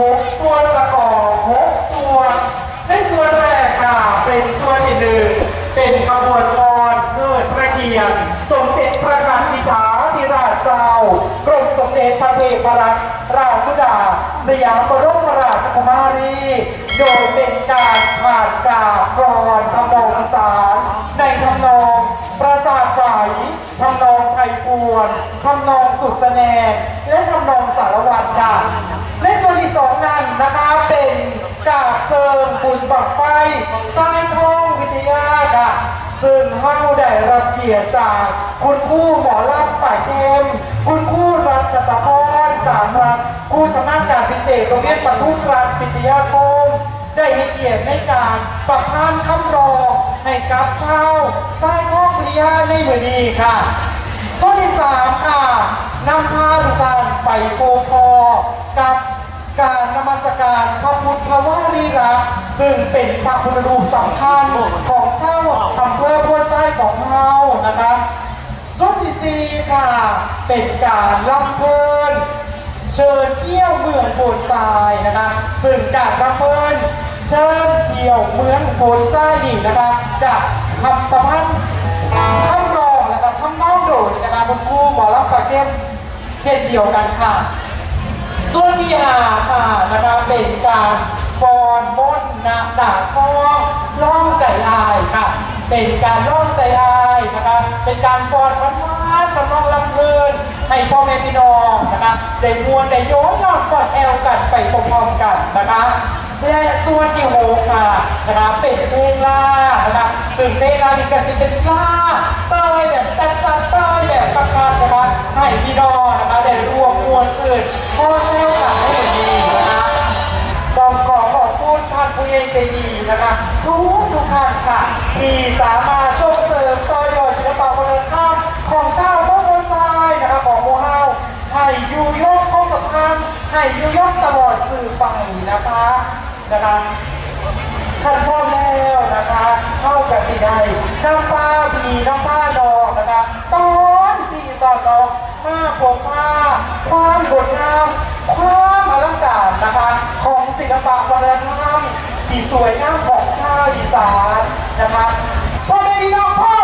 หกส่วประกอบหกส่วในส่วแรกค่ะเป็นส่วที่หนึ่งเป็นขบวนกรเทิดพระเกียรติสมเด็จพระกนิษฐาธิราชเจ้ากรมสมเด็จพระเทพรัตนราชสุดา สยามบรมราชกุมารีโดยเป็นการผ่านกาบกรอนทำนองสานในทำนองประสาทไหวทำนองไทยปวนทำนองสุดแสนงและทำนองสารวัตรค่ะ ที่สองนั้นนะคะเป็นกาบเซิงบุญบักไฟสร้อยทองวิทยาค่ะ ซึ่งเฮาได้รับเกียรติจากคุณครูหมอลักษณ์ป่ายเข้มคุณครูรัชตะพรจากรัฐครูชำนาญการพิเศษโรงเรียนปทุมรัฐปิทยาคมได้ให้เกียรติในการประพันธ์คำรองให้กับชาวสายทองพิทยาในมือดีค่ะข้อที่สามค่ะนำพาทุกท่านไปโปพอกับ การนมัสการพระพุทธวารีระซึ่งเป็นพระพุทธรูปสำคัญของเจ้าอำเภอพัวไส้ของเรานะคะช่วงที่สี่ค่ะ เป็นการลำเพลิน เชิญเที่ยวเมืองโพนทรายนะคะซึ่งการลำเพลินเชิญเที่ยวเมืองโพนทรายนี่นะคะจะทำประพันธ์ข้ารองนะครับข้างนอกโดดนะครับคุณครูหมอรับปากเข้มเช่นเดียวกันค่ะ ส่วนที่หาค่ะนะคะเป็นการฟอนมนต์นาดาทองล่องใจอายค่ะ เป็นการล่องใจอายนะคะเป็นการฟอนพันมันกำลังลำเพลินให้พ่อแม่พี่น้องนะคะได้มวนได้โยนนอนกอดแอลกันไปพร้อมๆกันนะคะ และส่วนที่หกค่ะนะครับเป็นเพลงล่านะครับซึ่งเพลงล่านี่ก็สิเป็นล่าต้ยแบบจัดจัดๆเต้ยแบบประกาศนะคะให้พี่น้องนะคะได้รวมมวลสื่อพ่อเซลกันให้ดีนะคะต้องขอขอบคุณท่านผู้ใหญ่ใจดีนะคะทุกทุกท่านค่ะที่สามารถส่งเสริมต่อยอดศิลปะวัฒนธรรมของชาวโมโนไซนะคะของโมเฮาให้อยู่ยงคงกับทางให้อยู่ยงตลอดสื่อไปนะคะ นะคะท่านพ่อแล้วนะคะเข้ากับสีใดน้ำป้าผีน้ำป้าดอกนะคะตอนผีตอนดอกผ้าผมผ้าความงดงามความอลังการนะคะของศิลปะวัฒนธรรมที่สวยงามของชาวอีสานนะคะพ่อแม่พี่น้องพ่อ